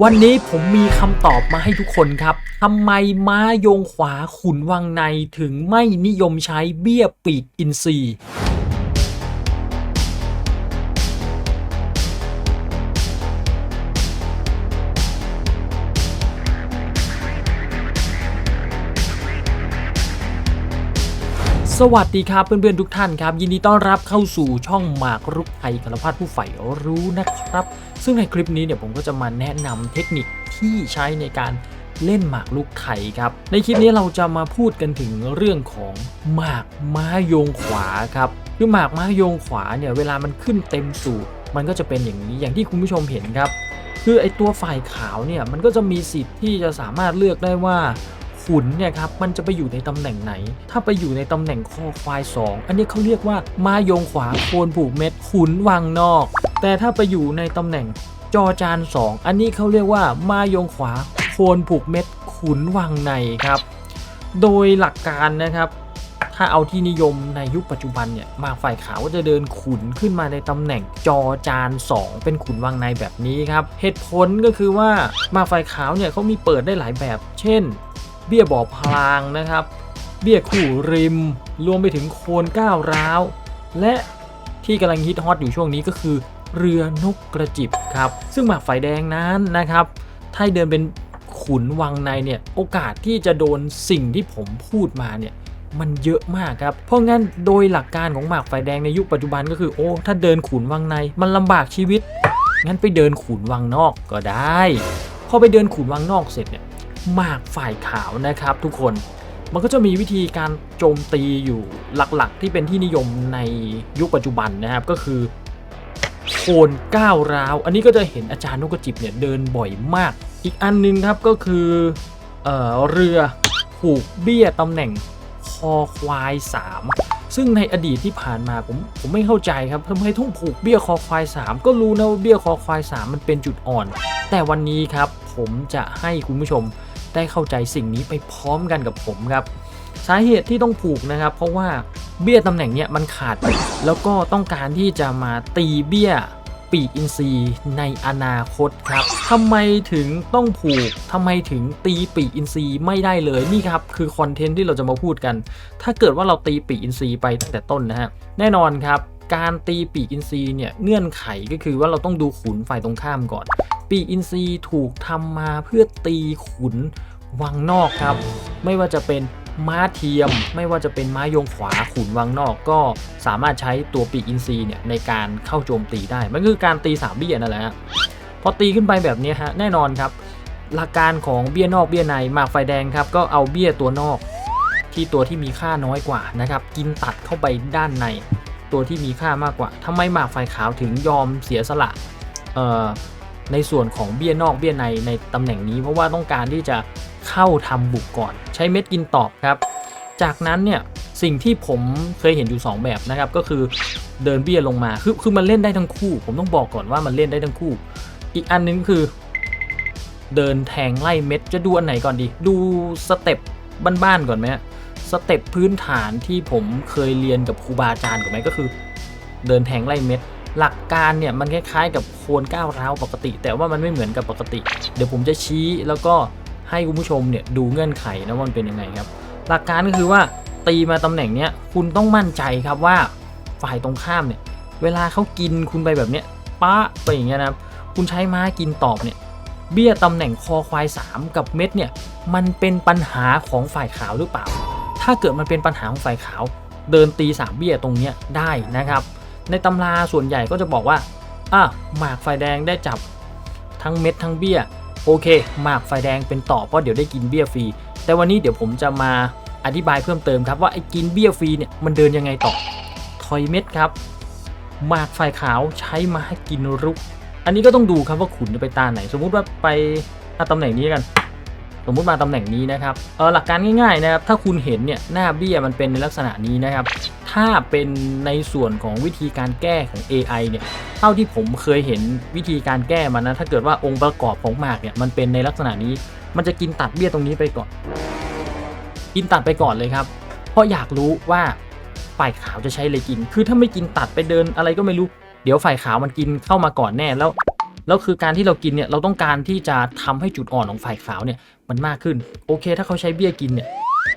วันนี้ผมมีคำตอบมาให้ทุกคนครับทำไมม้าโยงขวาขุนวังในถึงไม่นิยมใช้เบี้ยปีกอินทรีย์สวัสดีครับเพื่อนๆทุกท่านครับ ยินดีต้อนรับเข้าสู่ช่องหมากรุกไทยกรพัฒผู้ใฝ่รู้นะครับ ซึ่งในคลิปนี้เนี่ยผมก็จะมาแนะนำเทคนิคที่ใช้ในการเล่นหมากรุกไทยครับ ในคลิปนี้เราจะมาพูดกันถึงเรื่องของหมากม้าโยงขวาครับคือหมากม้าโยงขวาเนี่ยเวลามันขึ้นเต็มสูบมันก็จะเป็นอย่างนี้อย่างที่คุณผู้ชมเห็นครับ คือไอตัวฝ่ายขาวเนี่ยมันก็จะมีสิทธิ์ที่จะสามารถเลือกได้ว่า ขุนเนี่ยครับมันจะไปอยู่ในตำแหน่งไหน ถ้าไปอยู่ในตำแหน่งคอควาย 2 อันนี้เขาเรียกว่ามายงขวาโคนผูกเม็ดขุนวางนอก แต่ถ้าไปอยู่ในตำแหน่งจอจาน 2 อันนี้เขาเรียกว่ามายงขวาโคนผูกเม็ดขุนวางในครับ โดยหลักการนะครับถ้าเอาที่นิยมในยุคปัจจุบันเนี่ยมาฝ่ายขาวก็จะเดินขุนขึ้นมาในตำแหน่งจอจาน 2 เป็นขุนวางในแบบนี้ครับ เหตุผลก็คือว่ามาฝ่ายขาวเนี่ยเขามีเปิดได้หลายแบบ เช่น เบี้ยบ่อพลางนะครับ เบี้ยคู่ริม รวมไปถึงโคนก้าวร้าว และที่กำลังฮิตฮอตอยู่ช่วงนี้ก็คือ เรือนกกระจิบครับ ซึ่งหมากไฟแดงนั้นนะครับ ถ้าเดินเป็นขุนวังในเนี่ยโอกาสที่จะโดนสิ่งที่ผมพูดมาเนี่ยมันเยอะมากครับ เพราะงั้นโดยหลักการของหมากไฟแดงในยุคปัจจุบันก็คือโอ้ถ้าเดินขุนวังในมันลำบากชีวิต งั้นไปเดินขุนวังนอกก็ได้ พอไปเดินขุนวังนอกเสร็จเนี่ย หมากฝ่ายขาวนะครับทุกคนมันก็จะมีวิธีการโจมตีอยู่หลักๆ ที่เป็นที่นิยมในยุคปัจจุบันนะครับก็คือโคนก้าวร้าว อันนี้ก็จะเห็นอาจารย์นกกระจิบเนี่ยเดินบ่อยมาก อีกอันนึงครับก็คือเออเรือผูกเบี้ยตำแหน่งคอควาย 3 ซึ่งในอดีตที่ผ่านมาผมผมไม่เข้าใจครับทำไมต้องผูกเบี้ยคอควาย 3 ก็รู้นะว่าเบี้ยคอควาย 3 มันเป็นจุดอ่อน แต่วันนี้ครับผมจะให้คุณผู้ชม ได้เข้าใจสิ่งนี้ไปพร้อมกันกับผมครับ สาเหตุที่ต้องผูกนะครับ เพราะว่าเบี้ยตำแหน่งเนี้ยมันขาด แล้วก็ต้องการที่จะมาตีเบี้ยปีกอินทรีย์ในอนาคตครับทำไมถึงต้องผูกทำไมถึงตีปีกอินทรีย์ไม่ได้เลยนี่ครับคือคอนเทนต์ที่เราจะมาพูดกัน ถ้าเกิดว่าเราตีปีกอินทรีย์ไปตั้งแต่ต้นนะฮะแน่นอนครับ การตีปีกอินทรีย์เนี่ยเงื่อนไขก็คือว่าเราต้องดูขุนฝ่ายตรงข้ามก่อน ปีกอินทรีย์ถูกทำมาเพื่อตีขุนวังนอกครับ ไม่ว่าจะเป็นม้าเทียม ไม่ว่าจะเป็นม้าโยงขวาขุนวังนอกก็สามารถใช้ตัวปีกอินทรีย์เนี่ยในการเข้าโจมตีได้ มันคือการตีสามเบี้ยนั่นแหละฮะพอตีขึ้นไปแบบนี้ฮะแน่นอนครับ หลักการของเบี้ยนอกเบี้ยในหมากไฟแดงครับก็เอาเบี้ยตัวนอกที่ตัวที่มีค่าน้อยกว่านะครับ กินตัดเข้าไปด้านใน ตัวที่มีค่ามากกว่าทำไมหมากไฟขาวถึงยอมเสียสละในส่วนของเบี้ยนอกเบี้ยในในตำแหน่งนี้ เพราะว่าต้องการที่จะเข้าทำบุกก่อน ใช้เม็ดกินตอบครับ จากนั้นเนี่ยสิ่งที่ผมเคยเห็นอยู่ 2 แบบนะครับก็คือเดินเบี้ยลงมาคือคือมันเล่นได้ทั้งคู่ ผมต้องบอกก่อนว่ามันเล่นได้ทั้งคู่ อีกอันนึงคือ เดินแทงไล่เม็ดจะดูอันไหนก่อนดี ดูสเต็ปบ้านๆก่อนไหมฮะ สเต็ปพื้นฐานที่ผมเคยเรียนกับครูบาอาจารย์ก่อนไหมก็คือ เดินแทงไล่เม็ด หลักการเนี่ยมันคล้ายๆ กับโคนก้าวร้าปกติ แต่ว่ามันไม่เหมือนกับปกติ เดี๋ยวผมจะชี้แล้วก็ให้คุณผู้ชมเนี่ยดูเงื่อนไขนะว่ามันเป็นยังไงครับ หลักการก็คือว่าตีมาตำแหน่งเนี้ยคุณต้องมั่นใจครับว่าฝ่ายตรงข้ามเนี่ยเวลาเขากินคุณไปแบบเนี้ยป๊ะไปอย่างเงี้ยนะครับคุณใช้ม้ากินตอบเนี่ยเบี้ยตำแหน่งคอควาย 3 กับเม็ดเนี่ยมันเป็นปัญหาของฝ่ายขาวหรือเปล่า ถ้าเกิดมันเป็นปัญหาของฝ่ายขาว เดินตีสามเบี้ยตรงเนี้ยได้นะครับ ในตำราส่วนใหญ่ก็จะบอกว่าอะหมากไฟแดงได้จับทั้งเม็ดทั้งเบี้ยโอเค หมากไฟแดงเป็นต่อเพราะเดี๋ยวได้กินเบี้ยฟรี แต่วันนี้เดี๋ยวผมจะมาอธิบายเพิ่มเติมครับว่าไอ้กินเบี้ยฟรีเนี่ยมันเดินยังไงต่อทอยเม็ดครับ หมากไฟขาวใช้มาให้กินรุก อันนี้ก็ต้องดูครับว่าขุนจะไปตาไหน สมมุติว่าไปตำแหน่งนี้กัน สมมุติมาตำแหน่งนี้นะครับเออหลักการง่ายๆนะครับถ้าคุณเห็นเนี่ยหน้าเบี้ยมันเป็นในลักษณะนี้นะครับ ถ้าเป็นในส่วนของวิธีการแก้ของ AI เนี่ยเท่าที่ผมเคยเห็นวิธีการแก้มันนะถ้าเกิดว่าองค์ประกอบของหมากเนี่ยมันเป็นในลักษณะนี้ มันจะกินตัดเบี้ยตรงนี้ไปก่อน กินตัดไปก่อนเลยครับ เพราะอยากรู้ว่าฝ่ายขาวจะใช้อะไรกิน คือถ้าไม่กินตัดไปเดินอะไรก็ไม่รู้เดี๋ยวฝ่ายขาวมันกินเข้ามาก่อนแน่แล้ว แล้วคือการที่เรากินเนี่ยเราต้องการที่จะทำให้จุดอ่อนของฝ่ายขาวเนี่ยมันมากขึ้นโอเค ถ้าเขาใช้เบี้ยกินเนี่ย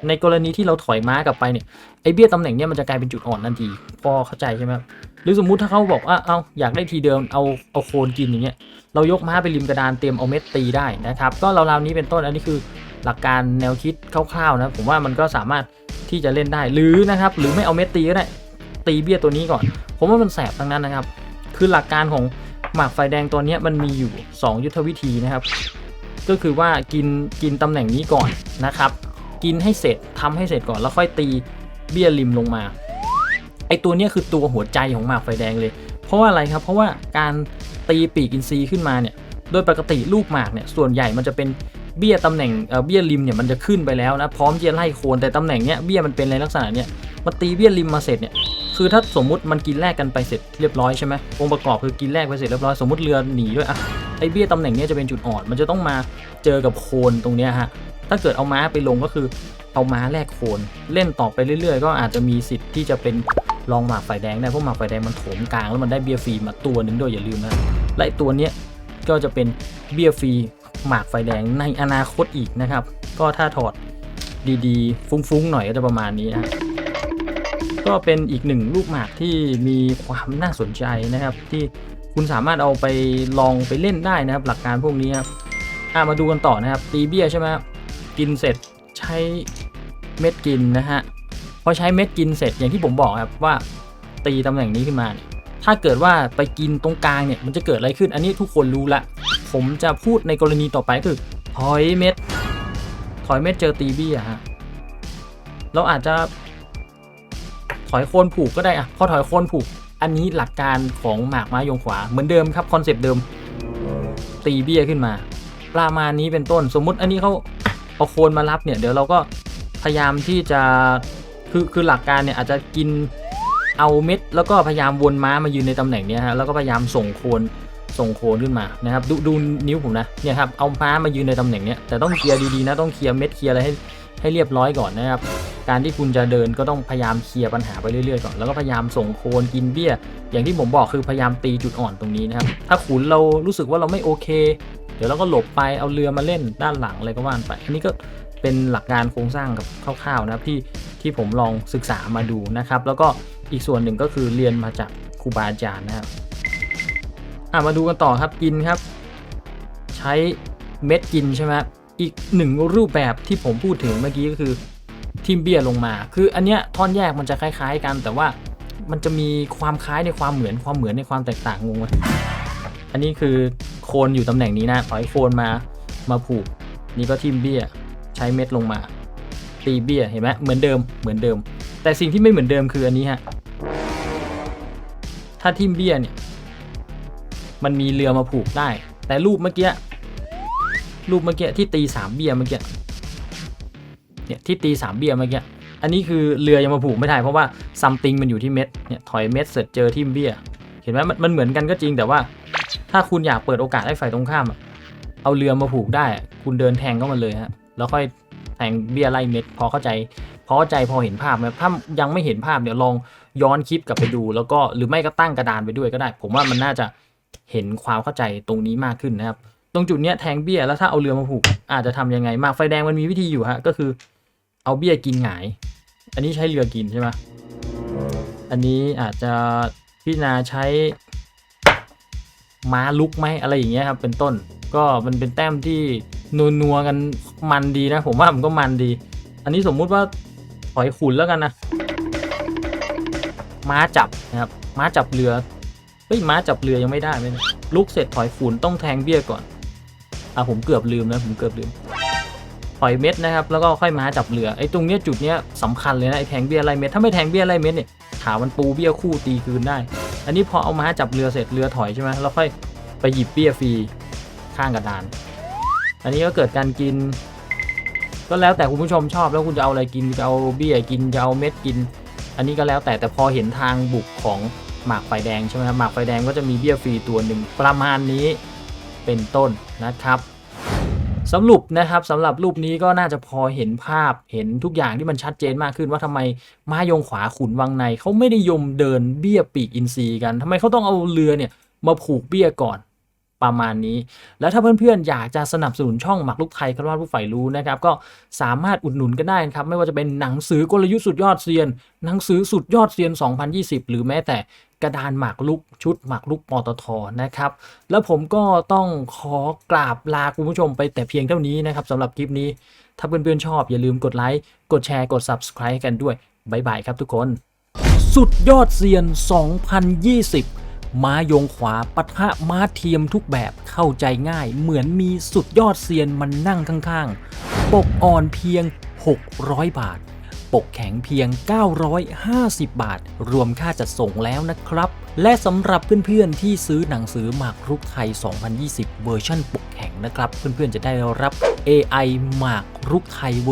ในกรณีที่เราถอยม้ากลับไปเนี่ยไอเบี้ยตำแหน่งเนี่ยมันจะกลายเป็นจุดอ่อนทันทีพอเข้าใจใช่ไหมครับหรือสมมุติถ้าเขาบอกว่าเอาอยากได้ทีเดิมเอาเอาโคนกินอย่างเงี้ยเรายกม้าไปริมกระดานเตรียมเอาเม็ดตีได้นะครับ ก็ราวๆนี้เป็นต้นอันนี้คือหลักการแนวคิดคร่าวๆนะผมว่ามันก็สามารถที่จะเล่นได้หรือนะครับหรือไม่เอาเม็ดตีก็ได้ตีเบี้ยตัวนี้ก่อน ผมว่ามันแสบทั้งนั้นนะครับ คือหลักการของ หมากไฟแดงตัวนี้มันมีอยู่ 2 ยุทธวิธีนะครับ ก็คือว่ากินกินตำแหน่งนี้ก่อนนะครับ กินให้เสร็จทำให้เสร็จก่อนแล้วค่อยตีเบี้ยริมลงมา ไอตัวนี้คือตัวหัวใจของหมากไฟแดงเลย เพราะว่าอะไรครับ เพราะว่าการตีปีกอินทรีย์ขึ้นมาเนี่ย โดยปกติลูกหมากเนี่ยส่วนใหญ่มันจะเป็นเบี้ยตำแหน่งเบี้ยริมเนี่ยมันจะขึ้นไปแล้วนะพร้อมจะไล่โคนแต่ตำแหน่งเนี้ยเบี้ยมันเป็นในลักษณะเนี้ยมาตีเบี้ยริมมาเสร็จเนี่ย คือถ้าสมมุติมันกินแรกกันไปเสร็จเรียบร้อยใช่ไหมองค์ประกอบคือกินแรกไปเสร็จเรียบร้อยสมมติเรือหนีด้วยอะไอเบี้ยตำแหน่งนี้จะเป็นจุดอ่อน มันจะต้องมาเจอกับโคนตรงเนี้ยฮะถ้าเกิดเอาม้าไปลงก็คือเอาม้าแลกโคนเล่นต่อไปเรื่อยๆ ก็อาจจะมีสิทธิ์ที่จะเป็นรองหมากไฟแดงได้เพราะหมากไฟแดงมันโถมกลางแล้วมันได้เบี้ยฟรีมาตัวหนึ่งด้วยอย่าลืมนะและตัวเนี้ยก็จะเป็นเบี้ยฟรีหมากไฟแดงในอนาคตอีกนะครับ ก็ถ้าถอดดีๆ ฟุ้งๆ หน่อยก็จะประมาณนี้นะ ก็เป็นอีกหนึ่งลูกหมากที่มีความน่าสนใจนะครับ ที่คุณสามารถเอาไปลองไปเล่นได้นะครับ หลักการพวกนี้ครับมาดูกันต่อนะครับ ตีเบี้ยใช่ไหมกินเสร็จใช้เม็ดกินนะฮะพอใช้เม็ดกินเสร็จอย่างที่ผมบอกครับว่าตีตำแหน่งนี้ขึ้นมาเนี่ยถ้าเกิดว่าไปกินตรงกลางเนี่ยมันจะเกิดอะไรขึ้น อันนี้ทุกคนรู้ละ ผมจะพูดในกรณีต่อไปคือถอยเม็ดถอยเม็ดเจอตีเบี้อะฮะเราอาจจะ อยโคนผูกก็ได้อะพอถอยโคนผูก อันนี้หลักการของหมากไม้ยงขวาเหมือนเดิมครับคอนเซปต์เดิม ตีเบี้ยขึ้นมาประมาณนี้เป็นต้นสมมุติอันนี้เขาเอาโคนมารับเนี่ยเดี๋ยวเราก็พยายามที่จะคือคือหลักการเนี่ยอาจจะกินเอาเม็ด แล้วก็พยายามวนม้ามายืนในตำแหน่งเนี้ยฮะแล้วก็พยายามส่งโคนส่งโคนขึ้นมานะครับดูดูนิ้วผมนะเนี่ยครับเอาม้ามายืนในตำแหน่งเนี้ยแต่ต้องเคลียร์ดีๆนะต้องเคลียร์เม็ดเคลียร์อะไรให้ ให้เรียบร้อยก่อนนะครับ การที่คุณจะเดินก็ต้องพยายามเคลียร์ปัญหาไปเรื่อยๆก่อน แล้วก็พยายามส่งโคนกินเบี้ย อย่างที่ผมบอกคือพยายามตีจุดอ่อนตรงนี้นะครับ ถ้าขุนเรารู้สึกว่าเราไม่โอเค เดี๋ยวเราก็หลบไปเอาเรือมาเล่นด้านหลังอะไรก็ว่านไป อันนี้ก็เป็นหลักการโครงสร้างกับคร่าวๆนะครับที่ที่ผมลองศึกษามาดูนะครับ แล้วก็อีกส่วนหนึ่งก็คือเรียนมาจากครูบาอาจารย์นะครับมาดูกันต่อครับกินครับ ใช้เม็ดกินใช่ไหม อีกหนึ่งรูปแบบที่ผมพูดถึงเมื่อกี้ก็คือทิมเบี้ยลงมา คืออันเนี้ยท่อนแยกมันจะคล้ายๆ กัน แต่ว่ามันจะมีความคล้ายในความเหมือนความเหมือนในความแตกต่างงงไหมอันนี้คือโคนอยู่ตำแหน่งนี้นะถอยโคนมามาผูก นี่ก็ทิมเบี้ยใช้เม็ดลงมา ตีเบี้ยเห็นไหมเหมือนเดิมเหมือนเดิม แต่สิ่งที่ไม่เหมือนเดิมคืออันนี้ฮะถ้าทิมเบี้ยเนี่ยมันมีเรือมาผูกได้ แต่รูปเมื่อกี้ รูปเมื่อกี้ที่ตีสามเบี้ยเมื่อกี้เนี่ยที่ตีสามเบี้ยเมื่อกี้อันนี้คือเรือยังมาผูกไม่ได้เพราะว่าซัมติงมันอยู่ที่เม็ดเนี่ยถอยเม็ดเสร็จเจอทิมเบี้ยเห็นไหมมันเหมือนกันก็จริงแต่ว่า ถ้าคุณอยากเปิดโอกาสให้ฝ่ายตรงข้ามเอาเรือมาผูกได้ คุณเดินแทงเข้ามาเลยฮะแล้วค่อยแทงเบี้ยไล่เม็ดพอเข้าใจพอเข้าใจพอเห็นภาพไหมถ้ายังไม่เห็นภาพเดี๋ยวลองย้อนคลิปกลับไปดู แล้วก็หรือไม่ก็ตั้งกระดานไปด้วยก็ได้ ผมว่ามันน่าจะเห็นความเข้าใจตรงนี้มากขึ้นนะครับ ตรงจุดเนี้ยแทงเบี้ยแล้วถ้าเอาเรือมาผูกอาจจะทำยังไงมากไฟแดงมันมีวิธีอยู่ฮะก็คือเอาเบี้ยกินหงาย อันนี้ใช้เรือกินใช่ไหมอันนี้อาจจะพิจารณาใช้ม้าลุกไหมอะไรอย่างเงี้ยครับเป็นต้นก็มันเป็นแต้มที่นัวนัวกันมันดีนะ ผมว่ามันก็มันดี อันนี้สมมุติว่าถอยขุนแล้วกันนะม้าจับนะครับม้าจับเรือเฮ้ยม้าจับเรือยังไม่ได้ไหมเนี่ยลุกเสร็จถอยขุนต้องแทงเบี้ยก่อน อะผมเกือบลืมนะผมเกือบลืมถอยเม็ดนะครับแล้วก็ค่อยมาจับเรือไอ้ตรงเนี้ยจุดเนี้ยสำคัญเลยนะไอ้แทงเบี้ยไล่เม็ดถ้าไม่แทงเบี้ยไล่เม็ดเนี่ยขามันปูเบี้ยคู่ตีคืนได้ อันนี้พอเอามาจับเรือเสร็จเรือถอยใช่ไหมแล้วค่อยไปหยิบเบี้ยฟรีข้างกระดาน อันนี้ก็เกิดการกิน ก็แล้วแต่คุณผู้ชมชอบแล้วคุณจะเอาอะไรกินจะเอาเบี้ยกินจะเอาเม็ดกิน อันนี้ก็แล้วแต่แต่พอเห็นทางบุกของหมากไฟแดงใช่ไหมครับหมากไฟแดงก็จะมีเบี้ยฟรีตัวหนึ่งประมาณนี้ เป็นต้นนะครับสรุปนะครับสำหรับรูปนี้ก็น่าจะพอเห็นภาพเห็นทุกอย่างที่มันชัดเจนมากขึ้นว่าทำไมมายงขวาขุนวังในเขาไม่ได้ยมเดินเบี้ยปีกอินทรีกันทำไมเขาต้องเอาเรือเนี่ยมาผูกเบี้ยก่อน ประมาณนี้ แล้วถ้าเพื่อนๆอยากจะสนับสนุนช่องหมักลุกไทยคารวาผู้ใฝ่รู้นะครับก็สามารถอุดหนุนกันได้นะครับไม่ว่าจะเป็นหนังสือกลยุทธ์สุดยอดเซียน หนังสือสุดยอดเซียน 2020 หรือแม้แต่กระดานหมากลุกชุดหมากลุกปตทนะครับ แล้วผมก็ต้องขอกราบลาคุณผู้ชมไปแต่เพียงเท่านี้นะครับสำหรับคลิปนี้ ถ้าเพื่อนๆชอบอย่าลืมกดไลค์กดแชร์กด Subscribe กันด้วยบ๊ายบายครับทุกคน สุดยอดเซียน 2020 ม้ายงขวาปะทะม้าเทียมทุกแบบเข้าใจง่าย เหมือนมีสุดยอดเซียนมันนั่งข้างๆ ปกอ่อนเพียง 600 บาท ปกแข็งเพียง 950 บาท รวมค่าจัดส่งแล้วนะครับ และสำหรับเพื่อนๆที่ซื้อหนังสือหมากรุกไทย 2020 เวอร์ชันปกแข็งนะครับ เพื่อนๆจะได้รับ AI หมากรุกไทยเวอร์